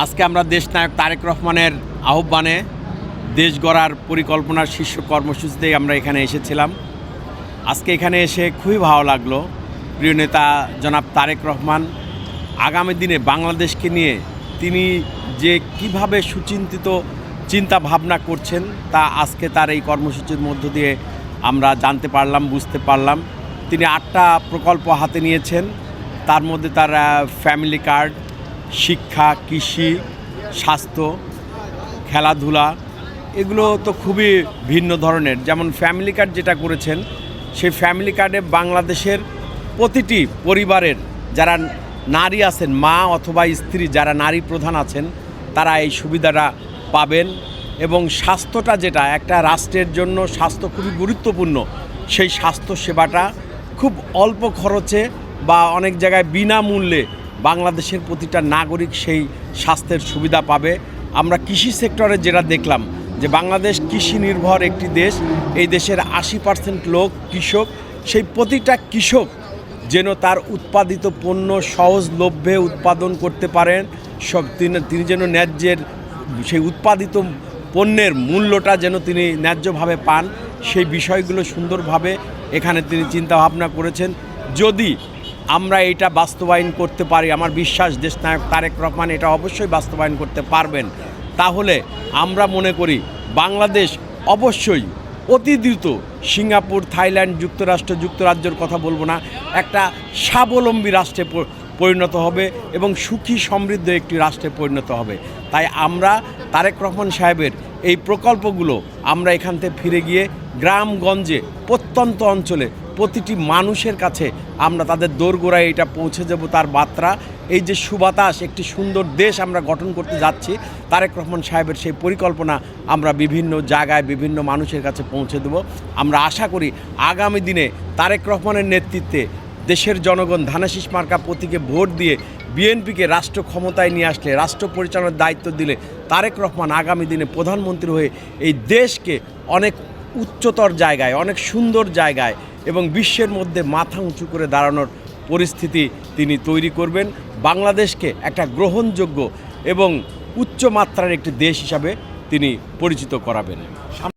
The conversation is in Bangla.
আজকে আমরা দেশনায়ক তারেক রহমানের আহ্বানে দেশ গড়ার পরিকল্পনার শীর্ষ কর্মসূচিতে আমরা এখানে এসেছিলাম। আজকে এখানে এসে খুবই ভালো লাগল। প্রিয় নেতা জনাব তারেক রহমান, আগামী দিনে বাংলাদেশকে নিয়ে তিনি যে কীভাবে সুচিন্তিত চিন্তা ভাবনা করছেন, তা আজকে তার এই কর্মসূচির মধ্য দিয়ে আমরা জানতে পারলাম, বুঝতে পারলাম। তিনি আটটা প্রকল্প হাতে নিয়েছেন। তার মধ্যে তার ফ্যামিলি কার্ড শিক্ষা, কৃষি, স্বাস্থ্য, খেলাধুলা, এগুলো তো খুবই ভিন্ন ধরনের। যেমন ফ্যামিলি কার্ড যেটা করেছেন, সেই ফ্যামিলি কার্ডে বাংলাদেশের প্রতিটি পরিবারের যারা নারী আছেন, মা অথবা স্ত্রী, যারা নারী প্রধান আছেন, তারা এই সুবিধাটা পাবেন এবং স্বাস্থ্যটা যেটা, একটা রাষ্ট্রের জন্য স্বাস্থ্য খুবই গুরুত্বপূর্ণ, সেই স্বাস্থ্য সেবাটা খুব অল্প খরচে বা অনেক জায়গায় বিনামূল্যে বাংলাদেশের প্রতিটা নাগরিক সেই স্বাস্থ্যের সুবিধা পাবে। আমরা কৃষি সেক্টরে যেটা দেখলাম যে বাংলাদেশ কৃষি নির্ভর একটি দেশ, এই দেশের আশি পার্সেন্ট লোক কৃষক। সেই প্রতিটা কৃষক যেন তার উৎপাদিত পণ্য সহজলভ্যে উৎপাদন করতে পারেন। সব তিনি তিনি যেন ন্যায্যের সেই উৎপাদিত পণ্যের মূল্যটা যেন তিনি ন্যায্যভাবে পান, সেই বিষয়গুলো সুন্দরভাবে এখানে তিনি চিন্তাভাবনা করেছেন। যদি আমরা এটা বাস্তবায়ন করতে পারি, আমার বিশ্বাস দেশনায়ক তারেক রহমান এটা অবশ্যই বাস্তবায়ন করতে পারবেন। তাহলে আমরা মনে করি বাংলাদেশ অবশ্যই অতি দ্রুত সিঙ্গাপুর, থাইল্যান্ড যুক্তরাষ্ট্র, যুক্তরাজ্যের কথা বলব না, একটা স্বাবলম্বী রাষ্ট্রে পরিণত হবে এবং সুখী, সমৃদ্ধ একটি রাষ্ট্রে পরিণত হবে। তাই আমরা তারেক রহমান সাহেবের এই প্রকল্পগুলো আমরা এখান থেকে ফিরে গিয়ে গ্রামগঞ্জে প্রত্যন্ত অঞ্চলে প্রতিটি মানুষের কাছে আমরা তাদের দোরগোড়ায় এটা পৌঁছে যাব তার বার্তা। এই যে সুবাতাস, একটি সুন্দর দেশ আমরা গঠন করতে যাচ্ছি, তারেক রহমান সাহেবের সেই পরিকল্পনা আমরা বিভিন্ন জায়গায় বিভিন্ন মানুষের কাছে পৌঁছে দেব। আমরা আশা করি আগামী দিনে তারেক রহমানের নেতৃত্বে দেশের জনগণ ধানাশিস মার্কা প্রতীকে ভোট দিয়ে বিএনপিকে রাষ্ট্র ক্ষমতায় নিয়ে আসলে, রাষ্ট্র পরিচালনার দায়িত্ব দিলে তারেক রহমান আগামী দিনে প্রধানমন্ত্রী হয়ে এই দেশকে অনেক উচ্চতর জায়গায়, অনেক সুন্দর জায়গায় এবং বিশ্বের মধ্যে মাথা উঁচু করে দাঁড়ানোর পরিস্থিতি তিনি তৈরি করবেন। বাংলাদেশকে একটা গ্রহণযোগ্য এবং উচ্চমাত্রার একটি দেশ হিসাবে তিনি পরিচিত করাবেন।